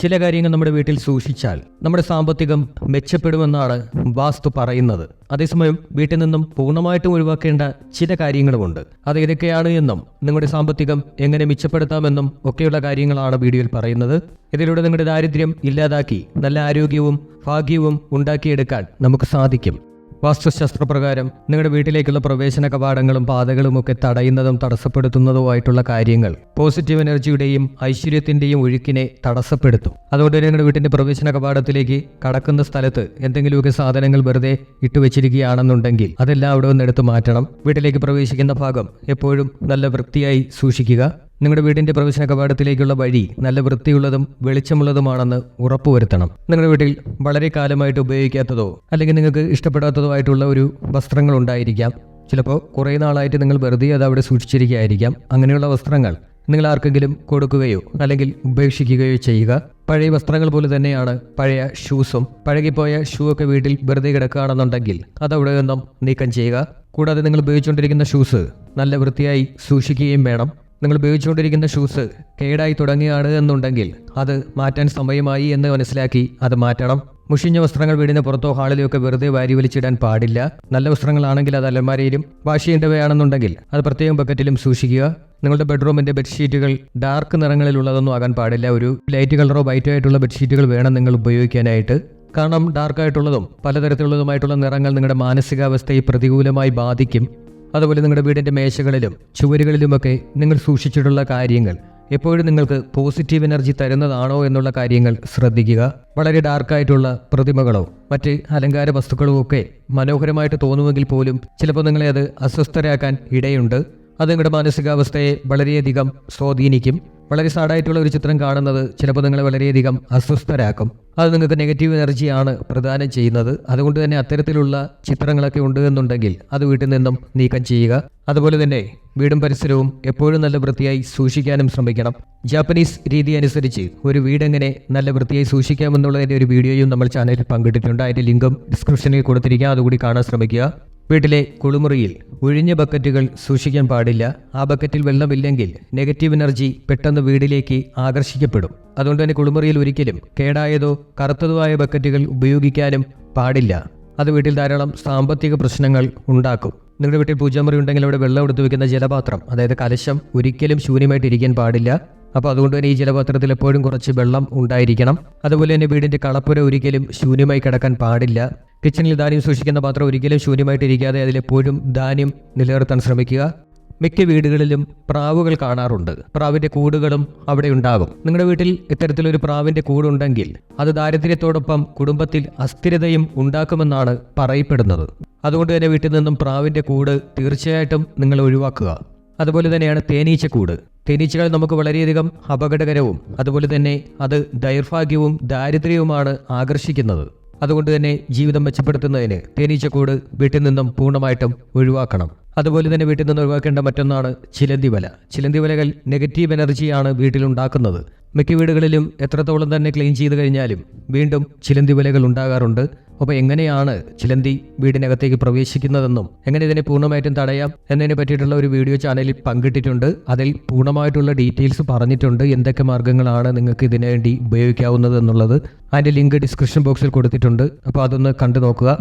ചില കാര്യങ്ങൾ നമ്മുടെ വീട്ടിൽ സൂക്ഷിച്ചാൽ നമ്മുടെ സാമ്പത്തികം മെച്ചപ്പെടുമെന്നാണ് വാസ്തു പറയുന്നത്. അതേസമയം വീട്ടിൽ നിന്നും പൂർണമായിട്ടും ഒഴിവാക്കേണ്ട ചില കാര്യങ്ങളുമുണ്ട്. അത് ഏതൊക്കെയാണ് എന്നും നിങ്ങളുടെ സാമ്പത്തികം എങ്ങനെ മെച്ചപ്പെടുത്താമെന്നും ഒക്കെയുള്ള കാര്യങ്ങളാണ് വീഡിയോയിൽ പറയുന്നത്. ഇതിലൂടെ നിങ്ങളുടെ ദാരിദ്ര്യം ഇല്ലാതാക്കി നല്ല ആരോഗ്യവും ഭാഗ്യവും ഉണ്ടാക്കിയെടുക്കാൻ നമുക്ക് സാധിക്കും. വാസ്തുശാസ്ത്രപ്രകാരം നിങ്ങളുടെ വീട്ടിലേക്കുള്ള പ്രവേശന കവാടങ്ങളും പാതകളും ഒക്കെ തടയുന്നതും തടസ്സപ്പെടുത്തുന്നതുമായിട്ടുള്ള കാര്യങ്ങൾ പോസിറ്റീവ് എനർജിയുടെയും ഐശ്വര്യത്തിന്റെയും ഒഴുക്കിനെ തടസ്സപ്പെടുത്തും. അതുകൊണ്ട് തന്നെ നിങ്ങളുടെ വീട്ടിന്റെ പ്രവേശന കവാടത്തിലേക്ക് കടക്കുന്ന സ്ഥലത്ത് എന്തെങ്കിലുമൊക്കെ സാധനങ്ങൾ വെറുതെ ഇട്ടുവെച്ചിരിക്കുകയാണെന്നുണ്ടെങ്കിൽ അതെല്ലാം അവിടെ നിന്ന് എടുത്തു മാറ്റണം. വീട്ടിലേക്ക് പ്രവേശിക്കുന്ന ഭാഗം എപ്പോഴും നല്ല വൃത്തിയായി സൂക്ഷിക്കുക. നിങ്ങളുടെ വീടിന്റെ പ്രവേശന കവാടത്തിലേക്കുള്ള വഴി നല്ല വൃത്തിയുള്ളതും വെളിച്ചമുള്ളതുമാണെന്ന് ഉറപ്പുവരുത്തണം. നിങ്ങളുടെ വീട്ടിൽ വളരെ കാലമായിട്ട് ഉപയോഗിക്കാത്തതോ അല്ലെങ്കിൽ നിങ്ങൾക്ക് ഇഷ്ടപ്പെടാത്തതോ ആയിട്ടുള്ള ഒരു വസ്ത്രങ്ങൾ ഉണ്ടായിരിക്കാം ചിലപ്പോൾ കുറേ നാളായിട്ട് നിങ്ങൾ വെറുതെ അത് അവിടെ സൂക്ഷിച്ചിരിക്കുകയായിരിക്കാം. അങ്ങനെയുള്ള വസ്ത്രങ്ങൾ നിങ്ങൾ ആർക്കെങ്കിലും കൊടുക്കുകയോ അല്ലെങ്കിൽ ഉപേക്ഷിക്കുകയോ ചെയ്യുക. പഴയ വസ്ത്രങ്ങൾ പോലെ തന്നെയാണ് പഴയ ഷൂസും. പഴകിപ്പോയ ഷൂ ഒക്കെ വീട്ടിൽ വെറുതെ കിടക്കുകയാണെന്നുണ്ടെങ്കിൽ അതവിടെ നിന്നും നീക്കം ചെയ്യുക. കൂടാതെ നിങ്ങൾ ഉപയോഗിച്ചുകൊണ്ടിരിക്കുന്ന ഷൂസ് നല്ല വൃത്തിയായി സൂക്ഷിക്കുകയും വേണം. നിങ്ങൾ ഉപയോഗിച്ചുകൊണ്ടിരിക്കുന്ന ഷൂസ് കേടായി തുടങ്ങിയാണ് എന്നുണ്ടെങ്കിൽ അത് മാറ്റാൻ സമയമായി എന്ന് മനസ്സിലാക്കി അത് മാറ്റണം. മുഷിഞ്ഞ വസ്ത്രങ്ങൾ വീടിന് പുറത്തോ ഹാളിലോ ഒക്കെ വെറുതെ വാരി വലിച്ചിടാൻ പാടില്ല. നല്ല വസ്ത്രങ്ങളാണെങ്കിൽ അത് അലമാരയിലും വാഷ് ചെയ്യേണ്ടവയാണെന്നുണ്ടെങ്കിൽ അത് പ്രത്യേകം ബക്കറ്റിലും സൂക്ഷിക്കുക. നിങ്ങളുടെ ബെഡ്റൂമിന്റെ ബെഡ്ഷീറ്റുകൾ ഡാർക്ക് നിറങ്ങളിലുള്ളതൊന്നും ആകാൻ പാടില്ല. ഒരു ലൈറ്റ് കളറോ വൈറ്റോ ആയിട്ടുള്ള ബെഡ്ഷീറ്റുകൾ വേണം നിങ്ങൾ ഉപയോഗിക്കാനായിട്ട്. കാരണം ഡാർക്കായിട്ടുള്ളതും പലതരത്തിലുള്ളതുമായിട്ടുള്ള നിറങ്ങൾ നിങ്ങളുടെ മാനസികാവസ്ഥയെ പ്രതികൂലമായി ബാധിക്കും. അതുപോലെ നിങ്ങളുടെ വീടിന്റെ മേശകളിലും ചുവരുകളിലുമൊക്കെ നിങ്ങൾ സൂക്ഷിച്ചിട്ടുള്ള കാര്യങ്ങൾ എപ്പോഴും നിങ്ങൾക്ക് പോസിറ്റീവ് എനർജി തരുന്നതാണോ എന്നുള്ള കാര്യങ്ങൾ ശ്രദ്ധിക്കുക. വളരെ ഡാർക്കായിട്ടുള്ള പ്രതിമകളോ മറ്റ് അലങ്കാര വസ്തുക്കളോ ഒക്കെ മനോഹരമായിട്ട് തോന്നുമെങ്കിൽ പോലും ചിലപ്പോൾ നിങ്ങളെ അത് അസ്വസ്ഥരാക്കാൻ ഇടയുണ്ട്. അത് നിങ്ങളുടെ മാനസികാവസ്ഥയെ വളരെയധികം സ്വാധീനിക്കും. വളരെ സാഡായിട്ടുള്ള ഒരു ചിത്രം കാണുന്നത് ചിലപ്പോൾ നിങ്ങളെ വളരെയധികം അസ്വസ്ഥരാക്കും. അത് നിങ്ങൾക്ക് നെഗറ്റീവ് എനർജിയാണ് പ്രദാനം ചെയ്യുന്നത്. അതുകൊണ്ട് തന്നെ അത്തരത്തിലുള്ള ചിത്രങ്ങളൊക്കെ ഉണ്ട് എന്നുണ്ടെങ്കിൽ അത് വീട്ടിൽ നിന്നും നീക്കം ചെയ്യുക. അതുപോലെ തന്നെ വീടും പരിസരവും എപ്പോഴും നല്ല വൃത്തിയായി സൂക്ഷിക്കാനും ശ്രമിക്കണം. ജാപ്പനീസ് രീതി അനുസരിച്ച് ഒരു വീടെങ്ങനെ നല്ല വൃത്തിയായി സൂക്ഷിക്കാമെന്നുള്ളതിന്റെ ഒരു വീഡിയോയും നമ്മൾ ചാനലിൽ പങ്കിട്ടിട്ടുണ്ട്. അതിന്റെ ലിങ്കും ഡിസ്ക്രിപ്ഷനിൽ കൊടുത്തിരിക്കുക അതുകൂടി കാണാൻ ശ്രമിക്കുക. വീട്ടിലെ കുളിമുറിയിൽ ഒഴിഞ്ഞ ബക്കറ്റുകൾ സൂക്ഷിക്കാൻ പാടില്ല. ആ ബക്കറ്റിൽ വെള്ളമില്ലെങ്കിൽ നെഗറ്റീവ് എനർജി പെട്ടെന്ന് വീടിലേക്ക് ആകർഷിക്കപ്പെടും. അതുകൊണ്ട് തന്നെ കുളിമുറിയിൽ ഒരിക്കലും കേടായതോ കറുത്തതോ ആയ ബക്കറ്റുകൾ ഉപയോഗിക്കാനും പാടില്ല. അത് വീട്ടിൽ ധാരാളം സാമ്പത്തിക പ്രശ്നങ്ങൾ ഉണ്ടാക്കും. നിങ്ങളുടെ വീട്ടിൽ പൂജാമുറി ഉണ്ടെങ്കിൽ അവിടെ വെള്ളം എടുത്തു വെക്കുന്ന ജലപാത്രം അതായത് കലശം ഒരിക്കലും ശൂന്യമായിട്ട് ഇരിക്കാൻ പാടില്ല. അപ്പോൾ അതുകൊണ്ട് തന്നെ ഈ ജലപാത്രത്തിൽ എപ്പോഴും കുറച്ച് വെള്ളം ഉണ്ടായിരിക്കണം. അതുപോലെ തന്നെ വീടിന്റെ കളപ്പുര ഒരിക്കലും ശൂന്യമായി കിടക്കാൻ പാടില്ല. കിച്ചണിൽ ധാന്യം സൂക്ഷിക്കുന്ന പാത്രം ഒരിക്കലും ശൂന്യമായിട്ടിരിക്കാതെ അതിലെപ്പോഴും ധാന്യം നിലനിർത്താൻ ശ്രമിക്കുക. മിക്ക വീടുകളിലും പ്രാവുകൾ കാണാറുണ്ട്. പ്രാവിന്റെ കൂടുകളും അവിടെ ഉണ്ടാകും. നിങ്ങളുടെ വീട്ടിൽ ഇത്തരത്തിലൊരു പ്രാവിന്റെ കൂടുണ്ടെങ്കിൽ അത് ദാരിദ്ര്യത്തോടൊപ്പം കുടുംബത്തിൽ അസ്ഥിരതയും ഉണ്ടാക്കുമെന്നാണ് പറയപ്പെടുന്നത്. അതുകൊണ്ട് തന്നെ വീട്ടിൽ നിന്നും പ്രാവിന്റെ കൂട് തീർച്ചയായിട്ടും നിങ്ങൾ ഒഴിവാക്കുക. അതുപോലെ തന്നെയാണ് തേനീച്ചക്കൂട്. തേനീച്ചകൾ നമുക്ക് വളരെയധികം അപകടകരവും അതുപോലെ തന്നെ അത് ദൈർഭാഗ്യവും ദാരിദ്ര്യവുമാണ് ആകർഷിക്കുന്നത്. അതുകൊണ്ട് തന്നെ ജീവിതം മെച്ചപ്പെടുത്തുന്നതിന് തേനീച്ചക്കൂട് വീട്ടിൽ നിന്നും പൂർണമായിട്ടും ഒഴിവാക്കണം. അതുപോലെ തന്നെ വീട്ടിൽ നിന്ന് ഒഴിവാക്കേണ്ട മറ്റൊന്നാണ് ചിലന്തിവല. ചിലന്തിവലകൾ ചിലന്തി വലകൾ നെഗറ്റീവ് എനർജിയാണ് വീട്ടിലുണ്ടാക്കുന്നത്. മിക്ക വീടുകളിലും എത്രത്തോളം തന്നെ ക്ലീൻ ചെയ്ത് കഴിഞ്ഞാലും വീണ്ടും ചിലന്തി വലകൾ ഉണ്ടാകാറുണ്ട്. അപ്പോൾ എങ്ങനെയാണ് ചിലന്തി വീടിനകത്തേക്ക് പ്രവേശിക്കുന്നതെന്നും എങ്ങനെ ഇതിനെ പൂർണമായിട്ടും തടയാം എന്നതിനെ പറ്റിയിട്ടുള്ള ഒരു വീഡിയോ ചാനലിൽ പങ്കിട്ടിട്ടുണ്ട്. അതിൽ പൂർണമായിട്ടുള്ള ഡീറ്റെയിൽസ് പറഞ്ഞിട്ടുണ്ട്. എന്തൊക്കെ മാർഗങ്ങളാണ് നിങ്ങൾക്ക് ഇതിനു വേണ്ടി ഉപയോഗിക്കാവുന്നത് എന്നുള്ളത് അതിന്റെ ലിങ്ക് ഡിസ്ക്രിപ്ഷൻ ബോക്സിൽ കൊടുത്തിട്ടുണ്ട്. അപ്പോൾ അതൊന്ന് കണ്ടു നോക്കുക.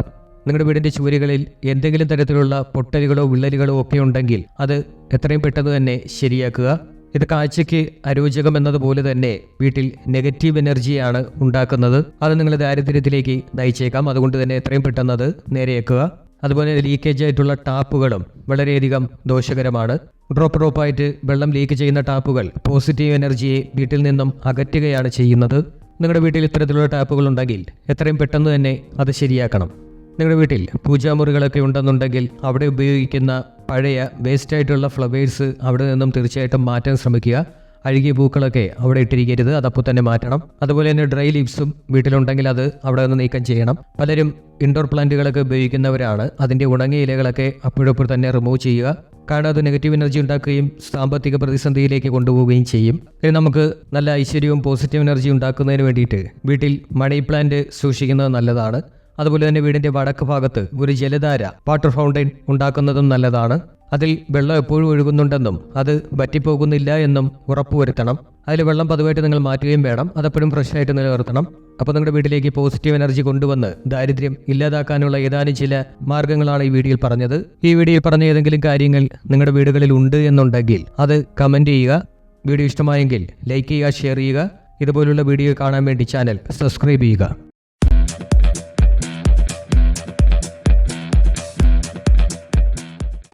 നിങ്ങളുടെ വീടിന്റെ ചുവരുകളിൽ എന്തെങ്കിലും തരത്തിലുള്ള പൊട്ടലുകളോ വിള്ളലുകളോ ഒക്കെ ഉണ്ടെങ്കിൽ അത് എത്രയും പെട്ടെന്ന് തന്നെ ശരിയാക്കുക. ഇത് കാഴ്ചയ്ക്ക് അരോചകം എന്നതുപോലെ തന്നെ വീട്ടിൽ നെഗറ്റീവ് എനർജിയാണ് ഉണ്ടാക്കുന്നത്. അത് നിങ്ങളെ ദാരിദ്ര്യത്തിലേക്ക് നയിച്ചേക്കാം. അതുകൊണ്ട് തന്നെ എത്രയും പെട്ടെന്ന് അത് നേരെയേക്കുക. അതുപോലെ ലീക്കേജ് ആയിട്ടുള്ള ടാപ്പുകളും വളരെയധികം ദോഷകരമാണ്. ഡ്രോപ്പ് ഡ്രോപ്പായിട്ട് വെള്ളം ലീക്ക് ചെയ്യുന്ന ടാപ്പുകൾ പോസിറ്റീവ് എനർജിയെ വീട്ടിൽ നിന്നും അകറ്റുകയാണ് ചെയ്യുന്നത്. നിങ്ങളുടെ വീട്ടിൽ ഇത്തരത്തിലുള്ള ടാപ്പുകൾ ഉണ്ടെങ്കിൽ എത്രയും പെട്ടെന്ന് തന്നെ അത് ശരിയാക്കണം. നിങ്ങളുടെ വീട്ടിൽ പൂജാമുറികളൊക്കെ ഉണ്ടെന്നുണ്ടെങ്കിൽ അവിടെ ഉപയോഗിക്കുന്ന പഴയ വേസ്റ്റ് ആയിട്ടുള്ള ഫ്ലവേഴ്സ് അവിടെ നിന്നും തീർച്ചയായിട്ടും മാറ്റാൻ ശ്രമിക്കുക. അഴുകിയ പൂക്കളൊക്കെ അവിടെ ഇട്ടിരിക്കരുത് അതപ്പോൾ തന്നെ മാറ്റണം. അതുപോലെ തന്നെ ഡ്രൈ ലീവ്സും വീട്ടിലുണ്ടെങ്കിൽ അത് അവിടെ നിന്ന് നീക്കം ചെയ്യണം. പലരും ഇൻഡോർ പ്ലാന്റുകളൊക്കെ ഉപയോഗിക്കുന്നവരാണ്. അതിന്റെ ഉണങ്ങിയ ഇലകളൊക്കെ അപ്പോഴപ്പോൾ തന്നെ റിമൂവ് ചെയ്യുക. കാരണം അത് നെഗറ്റീവ് എനർജി ഉണ്ടാക്കുകയും സാമ്പത്തിക പ്രതിസന്ധിയിലേക്ക് കൊണ്ടുപോവുകയും ചെയ്യും. നമുക്ക് നല്ല ഐശ്വര്യവും പോസിറ്റീവ് എനർജി ഉണ്ടാക്കുന്നതിന് വേണ്ടിയിട്ട് വീട്ടിൽ മണി പ്ലാന്റ് സൂക്ഷിക്കുന്നത് നല്ലതാണ്. അതുപോലെ തന്നെ വീടിന്റെ വടക്ക് ഭാഗത്ത് ഒരു ജലധാര വാട്ടർ ഫൗണ്ടൈൻ ഉണ്ടാക്കുന്നതും നല്ലതാണ്. അതിൽ വെള്ളം എപ്പോഴും ഒഴുകുന്നുണ്ടെന്നും അത് വറ്റിപ്പോകുന്നില്ല എന്നും ഉറപ്പുവരുത്തണം. അതിൽ വെള്ളം പതിവായിട്ട് നിങ്ങൾ മാറ്റുകയും വേണം. അതെപ്പോഴും ഫ്രഷ് ആയിട്ട് നിലനിർത്തണം. അപ്പോൾ നിങ്ങളുടെ വീട്ടിലേക്ക് പോസിറ്റീവ് എനർജി കൊണ്ടുവന്ന് ദാരിദ്ര്യം ഇല്ലാതാക്കാനുള്ള ഏതാനും ചില മാർഗങ്ങളാണ് ഈ വീഡിയോയിൽ പറഞ്ഞത്. ഈ വീഡിയോയിൽ പറഞ്ഞ ഏതെങ്കിലും കാര്യങ്ങൾ നിങ്ങളുടെ വീടുകളിൽ ഉണ്ട് എന്നുണ്ടെങ്കിൽ അത് കമന്റ് ചെയ്യുക. വീഡിയോ ഇഷ്ടമായെങ്കിൽ ലൈക്ക് ചെയ്യുക ഷെയർ ചെയ്യുക. ഇതുപോലുള്ള വീഡിയോ കാണാൻ വേണ്ടി ചാനൽ സബ്സ്ക്രൈബ് ചെയ്യുക.